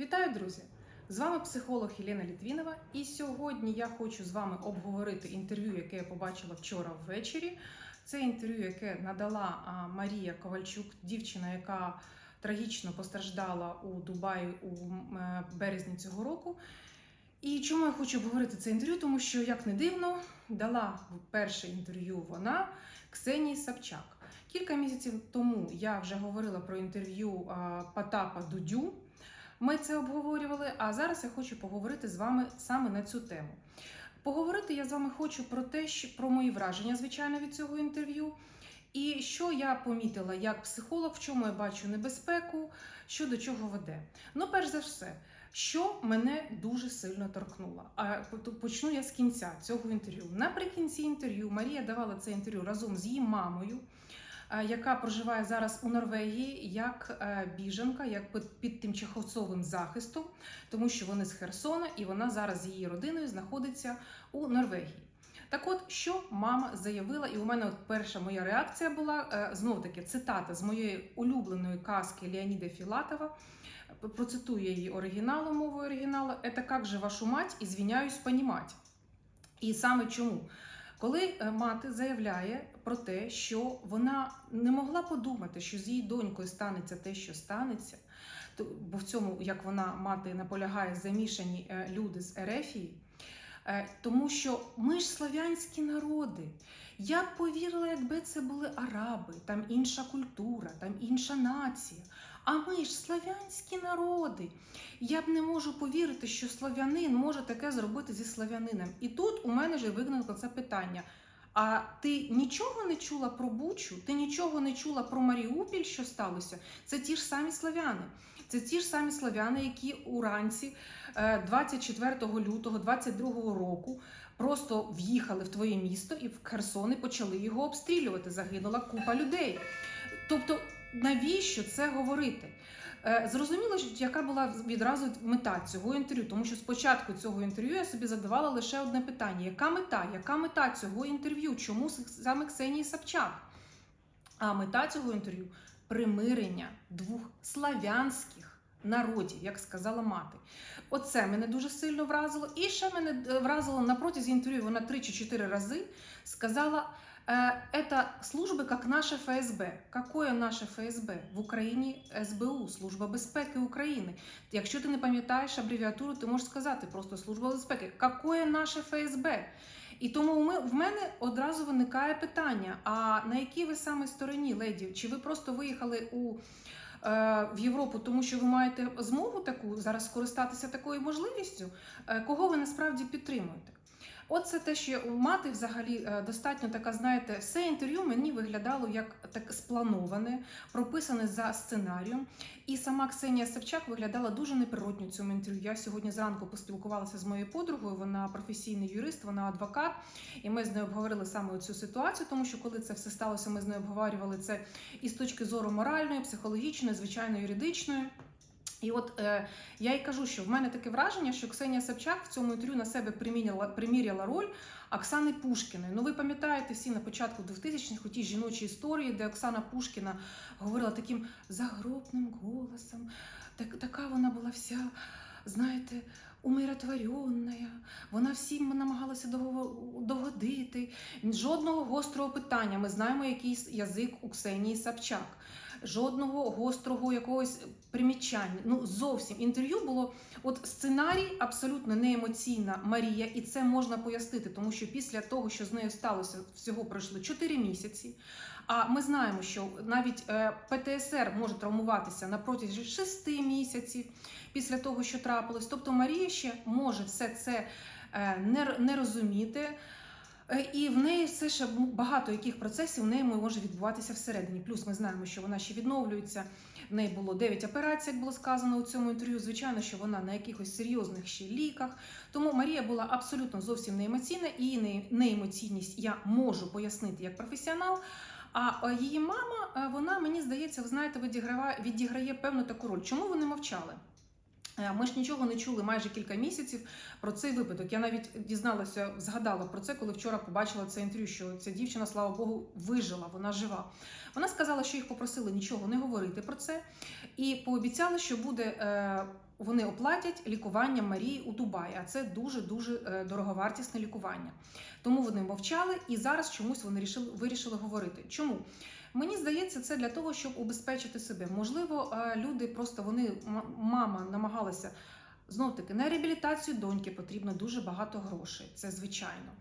Вітаю, друзі! З вами психолог Єлена Літвінова, і сьогодні я хочу з вами обговорити інтерв'ю, яке я побачила вчора ввечері. Це інтерв'ю, яке надала Марія Ковальчук, дівчина, яка трагічно постраждала у Дубаї у е, березні цього року. І чому я хочу обговорити це інтерв'ю? Тому що, як не дивно, дала перше інтерв'ю вона Ксенії Сапчак. Кілька місяців тому я вже говорила про інтерв'ю Потапа Дудю. Ми це обговорювали, а зараз я хочу поговорити з вами саме на цю тему. Поговорити я з вами хочу про те, що про мої враження, звичайно, від цього інтерв'ю. І що я помітила як психолог, в чому я бачу небезпеку, що до чого веде. Ну, перш за все, що мене дуже сильно торкнуло. А почну я з кінця цього інтерв'ю. Наприкінці інтерв'ю Марія давала це інтерв'ю разом з її мамою яка проживає зараз у Норвегії як е, біженка, як під, під тимчасовим захистом, тому що вони з Херсона, і вона зараз з її родиною знаходиться у Норвегії. Так от, що мама заявила, і у мене от перша моя реакція була знову таки цитата з моєї улюбленої казки Леоніда Філатова. Процитую її оригіналу мовою оригіналу. «Это как же вашу мать, извиняюсь, понімать. І саме чому? Коли е, мати заявляє про те, що вона не могла подумати, що з її донькою станеться те, що станеться, то- бо в цьому, як вона мати наполягає, замішані е, люди з Ерефії, е, тому що ми ж славянські народи. Я б повірила, якби це були араби, там інша культура, там інша нація. А ми ж славянські народи. Я б не можу повірити, що слав'янин може таке зробити зі слав'янином. І тут у мене вже виникло це питання. А ти нічого не чула про Бучу? Ти нічого не чула про Маріупіль, що сталося? Це ті ж самі славяни. Це ті ж самі славяни, які уранці е, 24 лютого 22 року просто в'їхали в твоє місто і в Херсон і почали його обстрілювати. Загинула купа людей. Тобто, навіщо це говорити? Е, Зрозуміло, яка була відразу мета цього інтерв'ю, тому що спочатку цього інтерв'ю я собі задавала лише одне питання: яка мета? Яка мета цього інтерв'ю? Чому саме Ксенії Собчак? А мета цього інтерв'ю примирення двох славянських народів, як сказала мати. Оце мене дуже сильно вразило. І ще мене е, вразило на протязі інтерв'ю. Вона три чи чотири рази сказала. Э, Это служби як наше ФСБ. Какое наше ФСБ? В Україні СБУ, Служба безпеки України. Якщо ти не пам'ятаєш абревіатуру, ти можеш сказати просто Служба безпеки. Какое наше ФСБ? І тому в мене одразу виникає питання: а на якій ви саме стороні, леді? Чи ви просто виїхали у, е, в Європу, тому що ви маєте змогу таку зараз скористатися такою можливістю? Е, кого ви насправді підтримуєте? От це те, що у мати взагалі е, достатньо така, знаєте, все інтерв'ю мені виглядало як так сплановане, прописане за сценарієм. І сама Ксенія Савчак виглядала дуже неприродньо в цьому інтерв'ю. Я сьогодні зранку поспілкувалася з моєю подругою. Вона професійний юрист, вона адвокат, і ми з нею обговорили саме цю ситуацію, тому що коли це все сталося, ми з нею обговорювали це і з точки зору моральної, психологічної, звичайно, юридичної. І от е, я й кажу, що в мене таке враження, що Ксенія Собчак в цьому інтерв'ю на себе приміряла, приміряла роль Оксани Пушкіної. Ну, ви пам'ятаєте всі на початку 2000-х у тій жіночій історії, де Оксана Пушкіна говорила таким загробним голосом. Так, така вона була вся, знаєте, умиротворенна. Вона всім намагалася дого- догодити. Жодного гострого питання. Ми знаємо, який язик у Ксенії Собчак жодного гострого якогось примічання. Ну зовсім інтерв'ю було. От сценарій абсолютно не емоційна Марія, і це можна пояснити, тому що після того, що з нею сталося, всього пройшли 4 місяці. А ми знаємо, що навіть е, ПТСР може травмуватися на протязі 6 місяців після того, що трапилось. Тобто Марія ще може все це е, не розуміти. Е, І в неї все ще багато яких процесів в неї може відбуватися всередині. Плюс ми знаємо, що вона ще відновлюється. В неї було 9 операцій, як було сказано у цьому інтерв'ю. Звичайно, що вона на якихось серйозних ще ліках. Тому Марія була абсолютно зовсім не емоційна, і її не- неемоційність я можу пояснити як професіонал. А е, її мама, е, вона мені здається, ви знаєте, відіграє, відіграє певну таку роль. Чому вони мовчали? Е, Ми ж нічого не чули майже кілька місяців про цей випадок. Я навіть дізналася, згадала про це, коли вчора побачила це інтерв'ю, що ця дівчина, слава Богу, вижила, вона жива. Вона сказала, що їх попросили нічого не говорити про це, і пообіцяла, що буде е, вони оплатять лікування Марії у Дубаї, а це дуже дуже е, дороговартісне лікування. Тому вони мовчали і зараз чомусь вони рішили, вирішили говорити. Чому? Мені здається, це для того, щоб убезпечити себе. Можливо, е, люди просто вони мама намагалася знов таки на реабілітацію доньки потрібно дуже багато грошей. Це звичайно.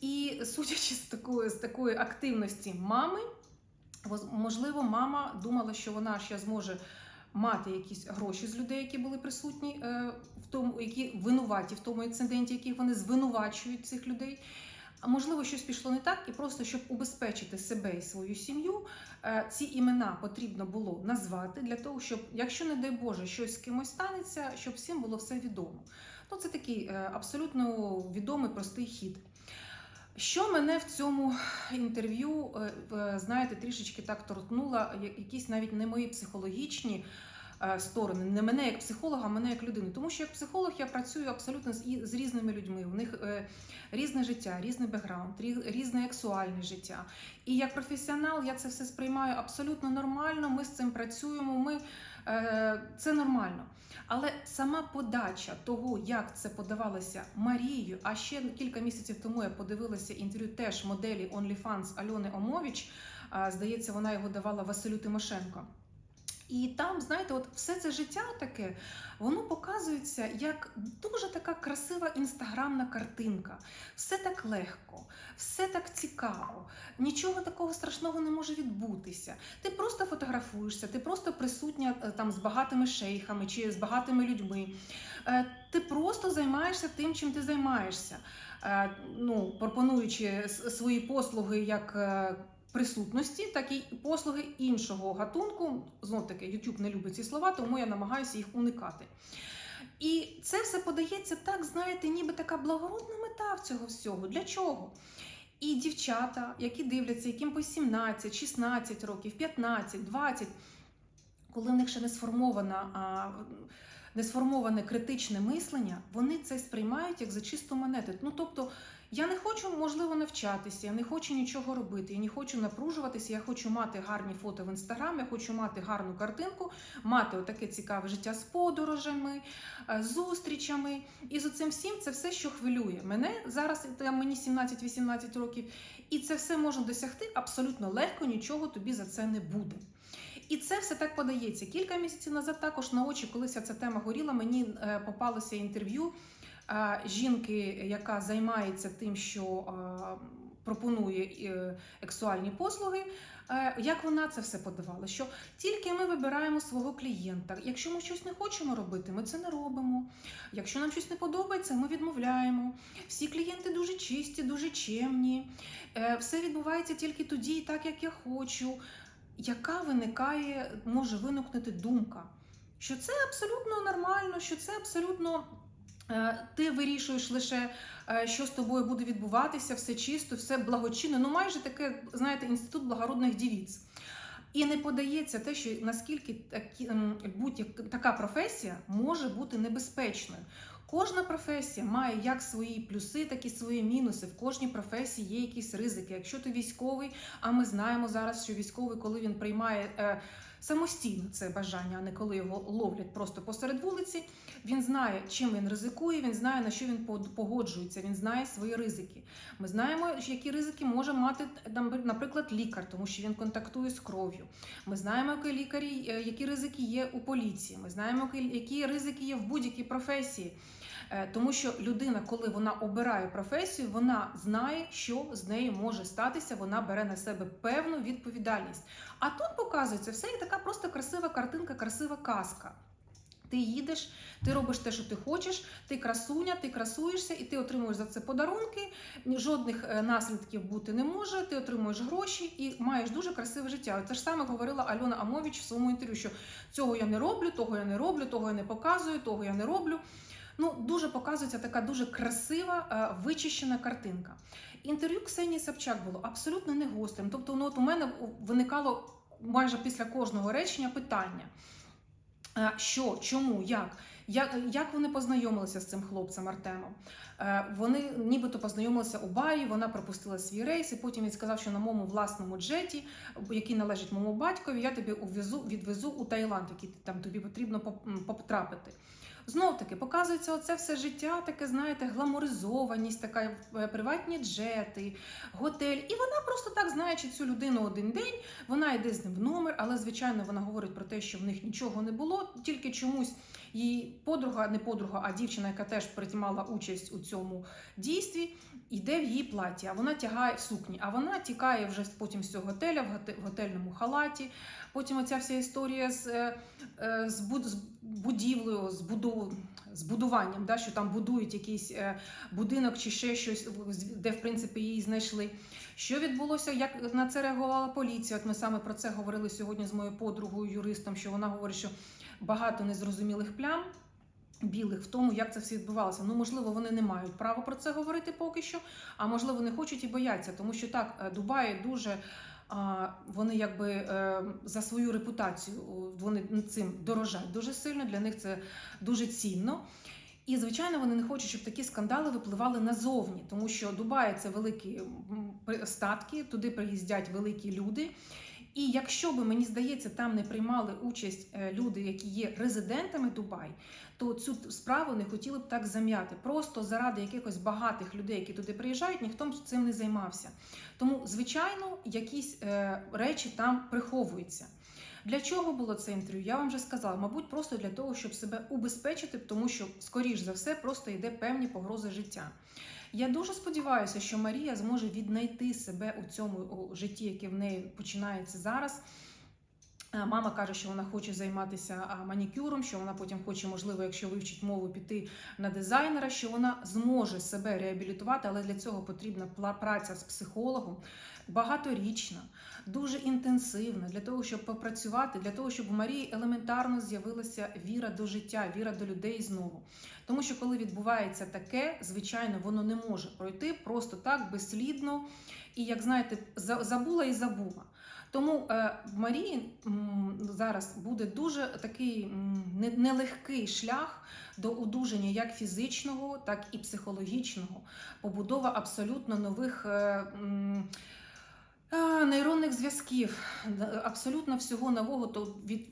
І судячи з такої, з такої активності мами, можливо, мама думала, що вона ще зможе мати якісь гроші з людей, які були присутні е, в тому, які винуваті в тому інциденті, яких вони звинувачують цих людей. Можливо, щось пішло не так, і просто щоб убезпечити себе і свою сім'ю, е, ці імена потрібно було назвати для того, щоб, якщо не дай Боже, щось з кимось станеться, щоб всім було все відомо. Ну, це такий е, абсолютно відомий простий хід. Що мене в цьому інтерв'ю, е, знаєте, трішечки так торкнуло, якісь навіть не мої психологічні сторони, не мене як психолога, а мене як людину. Тому що як психолог я працюю абсолютно з, з різними людьми. У них е, різне життя, різний бекграунд, рі- різне сексуальне життя. І як професіонал я це все сприймаю абсолютно нормально. Ми з цим працюємо. Ми, е, це нормально. Але сама подача того, як це подавалося Марією, а ще кілька місяців тому я подивилася інтерв'ю теж моделі OnlyFans Альони Омовіч. Здається, вона його давала Василю Тимошенко. І там, знаєте, от все це життя таке, воно показується як дуже така красива інстаграмна картинка. Все так легко, все так цікаво, нічого такого страшного не може відбутися. Ти просто фотографуєшся, ти просто присутня е, там з багатими шейхами чи з багатими людьми. Е, Ти просто займаєшся тим, чим ти займаєшся, Е, ну, пропонуючи свої послуги як. Присутності, так і послуги іншого гатунку. Знов таки, YouTube не любить ці слова, тому я намагаюся їх уникати. І це все подається так, знаєте, ніби така благородна мета в цього всього. Для чого? І дівчата, які дивляться, яким по 17, 16 років, 15, 20, коли в них ще не сформована. А, не сформоване критичне мислення, вони це сприймають як за чисту монету. Ну тобто, я не хочу, можливо, навчатися, я не хочу нічого робити, я не хочу напружуватися, я хочу мати гарні фото в інстаграм, я хочу мати гарну картинку, мати отаке цікаве життя з подорожами, е, зустрічами. І з цим всім це все, що хвилює мене зараз. Мені 17-18 років, і це все можна досягти абсолютно легко, нічого тобі за це не буде. І це все так подається. Кілька місяців назад також на очі, коли ця тема горіла, мені е, попалося інтерв'ю жінки, яка займається тим, що пропонує е, ексуальні послуги. Е, Як вона це все подавала? Що тільки ми вибираємо свого клієнта. Якщо ми щось не хочемо робити, ми це не робимо. Якщо нам щось не подобається, ми відмовляємо. Всі клієнти дуже чисті, дуже чемні. Е, Все відбувається тільки тоді, і так як я хочу яка виникає, може виникнути думка, що це абсолютно нормально, що це абсолютно ти вирішуєш лише, е, що з тобою буде відбуватися, все чисто, все благочинно. Ну, майже таке, знаєте, інститут благородних дівіць. І не подається те, що наскільки такі, будь-яка така професія може бути небезпечною. Кожна професія має як свої плюси, так і свої мінуси. В кожній професії є якісь ризики. Якщо ти військовий, а ми знаємо зараз, що військовий, коли він приймає е, самостійно це бажання, а не коли його ловлять просто посеред вулиці, він знає, чим він ризикує, він знає на що він пог- погоджується, він знає свої ризики. Ми знаємо, які ризики може мати наприклад, лікар, тому що він контактує з кров'ю. Ми знаємо, які лікарі, е, які ризики є у поліції. Ми знаємо, які ризики є в будь-якій професії. Е, Тому що людина, коли вона обирає професію, вона знає, що з нею може статися. Вона бере на себе певну відповідальність. А тут показується все як така просто красива картинка, красива казка. Ти їдеш, ти робиш те, що ти хочеш, ти красуня, ти красуєшся, і ти отримуєш за це подарунки. Жодних е, наслідків бути не може. Ти отримуєш гроші і маєш дуже красиве життя. Це ж саме говорила Альона Амович в своєму інтерв'ю, що цього я не роблю, того я не роблю, того я не показую, того я не роблю. Ну, дуже показується така дуже красива, е, вичищена картинка. Інтерв'ю Ксенії Собчак було абсолютно не гострим. Тобто, ну, от у мене виникало майже після кожного речення питання. Е, Що, чому, як? Як, як вони познайомилися з цим хлопцем Артемом? Е, Вони нібито познайомилися у барі, вона пропустила свій рейс, і потім він сказав, що на моєму власному джеті, який належить моєму батькові, я тобі відвезу у Таїланд, який там тобі потрібно потрапити. Знов таки показується оце все життя, таке, знаєте, гламоризованість, така е, приватні джети, готель. І вона просто так, знаючи цю людину один день, вона йде з ним в номер, але звичайно вона говорить про те, що в них нічого не було, тільки чомусь її подруга, не подруга, а дівчина, яка теж приймала участь у цьому дійстві, йде в її платі, а вона тягає в сукні, а вона тікає вже потім з цього готеля в готельному халаті. Потім оця вся історія з, е, е, з будівлею, з, буду, з будуванням, да, що там будують якийсь е, будинок чи ще щось, де в принципі її знайшли. Що відбулося, як на це реагувала поліція? От ми саме про це говорили сьогодні з моєю подругою, юристом, що вона говорить, що багато незрозумілих плям. Білих в тому, як це все відбувалося. Ну, можливо, вони не мають права про це говорити поки що, а можливо, не хочуть і бояться, тому що так, е, Дубай дуже вони якби е, за свою репутацію вони цим дорожать дуже сильно. Для них це дуже цінно. І, звичайно, вони не хочуть, щоб такі скандали випливали назовні, тому що Дубай це великі статки, туди приїздять великі люди. І якщо би мені здається, там не приймали участь е, люди, які є резидентами Дубай, то цю справу не хотіли б так зам'яти. Просто заради якихось багатих людей, які туди приїжджають, ніхто цим не займався. Тому, звичайно, якісь е, речі там приховуються. Для чого було це інтерв'ю? Я вам вже сказала, мабуть, просто для того, щоб себе убезпечити, тому що, скоріш за все, просто йде певні погрози життя. Я дуже сподіваюся, що Марія зможе віднайти себе у цьому житті, яке в неї починається зараз. Е, Мама каже, що вона хоче займатися манікюром, що вона потім хоче, можливо, якщо вивчить мову, піти на дизайнера, що вона зможе себе реабілітувати, але для цього потрібна праця з психологом багаторічна, дуже інтенсивна, для того, щоб попрацювати, для того, щоб у Марії елементарно з'явилася віра до життя, віра до людей знову. Тому що коли відбувається таке, звичайно, воно не може пройти просто так безслідно. І як знаєте, за- забула і забула. Тому е, в Марії зараз буде дуже такий нелегкий шлях до одужання як фізичного, так і психологічного, побудова абсолютно нових. е, м, Нейронних зв'язків, абсолютно всього нового, то від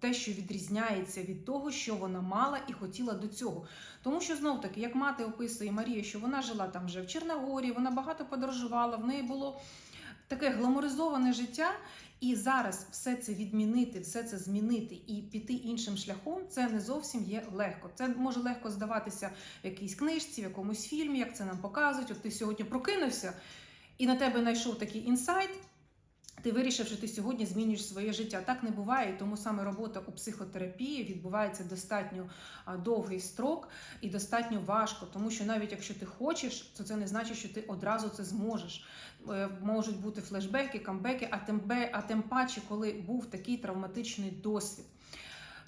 те, що відрізняється від того, що вона мала і хотіла до цього. Тому що знов таки, як мати описує Марія, що вона жила там вже в Чорногорії, вона багато подорожувала, в неї було таке гламоризоване життя. І зараз все це відмінити, все це змінити і піти іншим шляхом, це не зовсім є легко. Це може легко здаватися в якійсь книжці, в якомусь фільмі, як це нам показують. От ти сьогодні прокинувся, і на тебе знайшов такий інсайт. Ти вирішив, що ти сьогодні змінюєш своє життя. Так не буває, і тому саме робота у психотерапії відбувається достатньо довгий строк і достатньо важко, тому що навіть якщо ти хочеш, то це не значить, що ти одразу це зможеш. Е, Можуть бути флешбеки, камбеки, а тим, а тим паче, коли був такий травматичний досвід.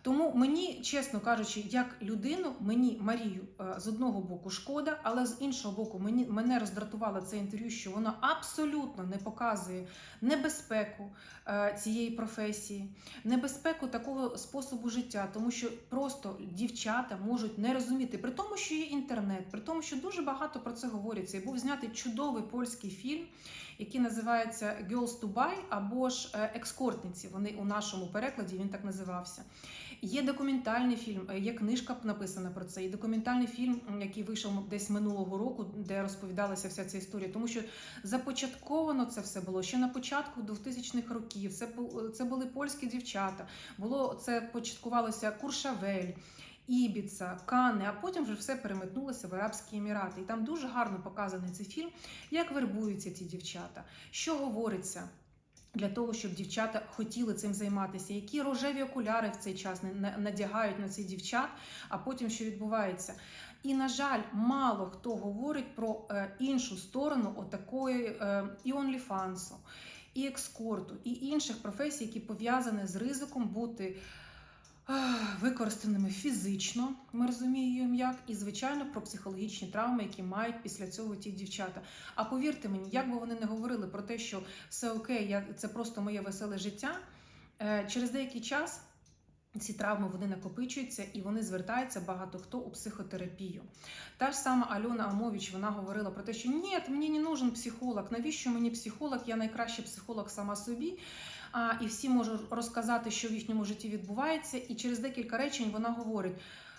Тому мені, чесно кажучи, як людину, мені Марію е, з одного боку шкода, але з іншого боку, мені мене роздратувало це інтерв'ю, що воно абсолютно не показує небезпеку е, цієї професії, небезпеку такого способу життя, тому що просто дівчата можуть не розуміти, при тому, що є інтернет, при тому, що дуже багато про це говориться. І був знятий чудовий польський фільм, який називається Girls to Buy або ж е, Екскортниці. Вони у нашому перекладі він так називався. Є документальний фільм, е, є книжка написана про це. І документальний фільм, який вийшов десь минулого року, де розповідалася вся ця історія. Тому що започатковано це все було ще на початку 2000-х років. Це бу- це були польські дівчата. Було це початкувалося Куршавель. Ібіца, Кани, а потім вже все переметнулося в Арабські Емірати. І там дуже гарно показаний цей фільм, як вербуються ці дівчата, що говориться для того, щоб дівчата хотіли цим займатися, які рожеві окуляри в цей час надягають на цих дівчат, а потім що відбувається. І, на жаль, мало хто говорить про е, іншу сторону отакої е, і онліфансу, і екскорту, і інших професій, які пов'язані з ризиком бути використаними фізично, ми розуміємо як, і звичайно про психологічні травми, які мають після цього ті дівчата. А повірте мені, як би вони не говорили про те, що все окей, це просто моє веселе життя. е, Через деякий час ці травми вони накопичуються і вони звертаються багато хто у психотерапію. Та ж сама Альона Амович вона говорила про те, що ні, мені не нужен психолог. Навіщо мені психолог? Я найкращий психолог сама собі. А, і всі можуть розказати, що в їхньому житті відбувається. І через декілька речень вона говорить: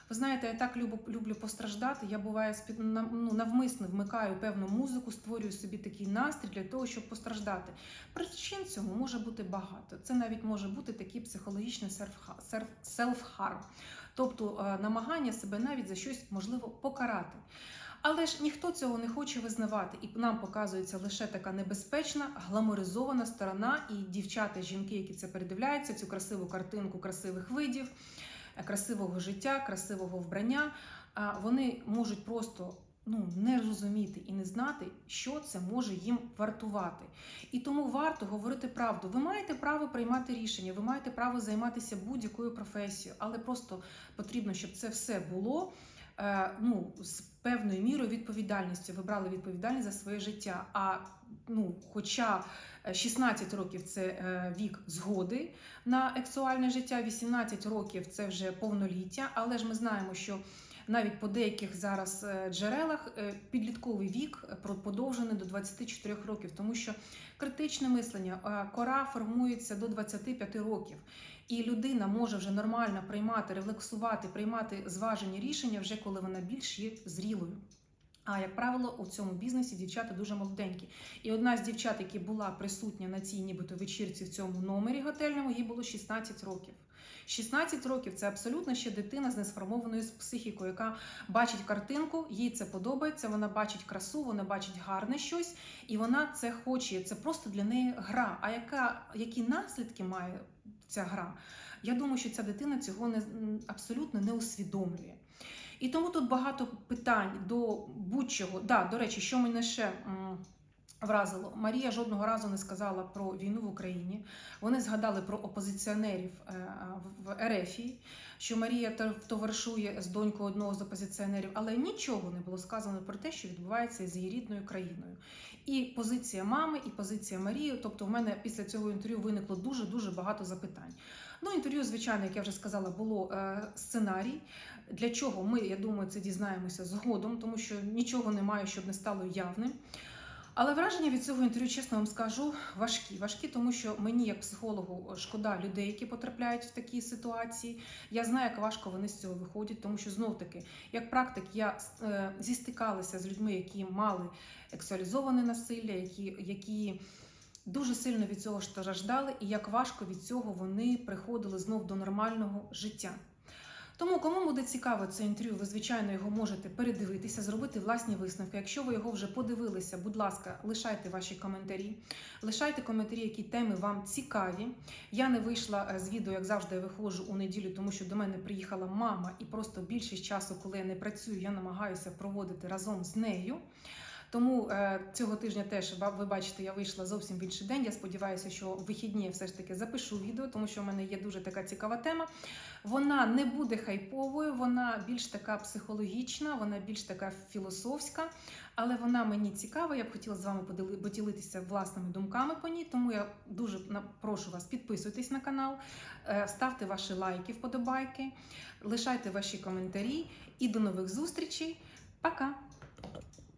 ви знаєте, я так люблю, люблю постраждати. Я буває ну, навмисно вмикаю певну музику, створюю собі такий настрій для того, щоб постраждати. Причин цього може бути багато. Це навіть може бути такий психологічний селфха- селф-харм, тобто е, намагання себе навіть за щось можливо покарати. Але ж ніхто цього не хоче визнавати, і нам показується лише така небезпечна, гламоризована сторона, і дівчата, жінки, які це передивляються, цю красиву картинку красивих видів, е, красивого життя, красивого вбрання. Вони можуть просто ну не розуміти і не знати, що це може їм вартувати. І тому варто говорити правду. Ви маєте право приймати рішення, ви маєте право займатися будь-якою професією, але просто потрібно, щоб це все було ну, з певною мірою відповідальністю. Ви брали відповідальність за своє життя. А ну, хоча е, 16 років це е, вік згоди на сексуальне життя, 18 років це вже повноліття, але ж ми знаємо, що навіть по деяких зараз е, джерелах е, підлітковий вік е, подовжений до 24 років, тому що критичне мислення, е, кора формується до 25 років. І людина може вже нормально приймати, рефлексувати, приймати зважені рішення вже коли вона більш є зрілою. А як правило, у цьому бізнесі дівчата дуже молоденькі. І одна з дівчат, яка була присутня на цій нібито вечірці в цьому номері готельному, їй було 16 років. 16 років це абсолютно ще дитина з несформованою психікою, яка бачить картинку, їй це подобається, вона бачить красу, вона бачить гарне щось, і вона це хоче. Це просто для неї гра. А яка, які наслідки має ця гра? Я думаю, що ця дитина цього не абсолютно не усвідомлює. І тому тут багато питань до будь-чого. Да, до речі, що мене ще вразило, Марія жодного разу не сказала про війну в Україні. Вони згадали про опозиціонерів е, в Ерефії, що Марія товаришує з донькою одного з опозиціонерів, але нічого не було сказано про те, що відбувається з її рідною країною. І позиція мами, і позиція Марії. Тобто, в мене після цього інтерв'ю виникло дуже дуже багато запитань. Ну, інтерв'ю, звичайно, як я вже сказала, було е, сценарій. Для чого ми, я думаю, це дізнаємося згодом, тому що нічого немає, щоб не стало явним. Але враження від цього інтерв'ю, чесно вам скажу, важкі. Важкі, тому що мені, як психологу, шкода людей, які потрапляють в такі ситуації. Я знаю, як важко вони з цього виходять, тому що знов таки, як практик, я е, зістикалася з людьми, які мали сексуалізоване насилля, які, які дуже сильно від цього страждали, і як важко від цього вони приходили знов до нормального життя. Тому, кому буде цікаво це інтерв'ю, ви звичайно його можете передивитися, зробити власні висновки. Якщо ви його вже подивилися, будь ласка, лишайте ваші коментарі, лишайте коментарі, які теми вам цікаві. Я не вийшла е, з відео, як завжди, я виходжу у неділю, тому що до мене приїхала мама, і просто більшість часу, коли я не працюю, я намагаюся проводити разом з нею. Тому е, цього тижня теж ви бачите, я вийшла зовсім в інший день. Я сподіваюся, що в вихідні я все ж таки запишу відео, тому що в мене є дуже така цікава тема. Вона не буде хайповою, вона більш така психологічна, вона більш така філософська, але вона мені цікава. Я б хотіла з вами поділитися власними думками по ній. Тому я дуже прошу вас, підписуйтесь на канал, е, ставте ваші лайки, вподобайки, лишайте ваші коментарі і до нових зустрічей. Пока!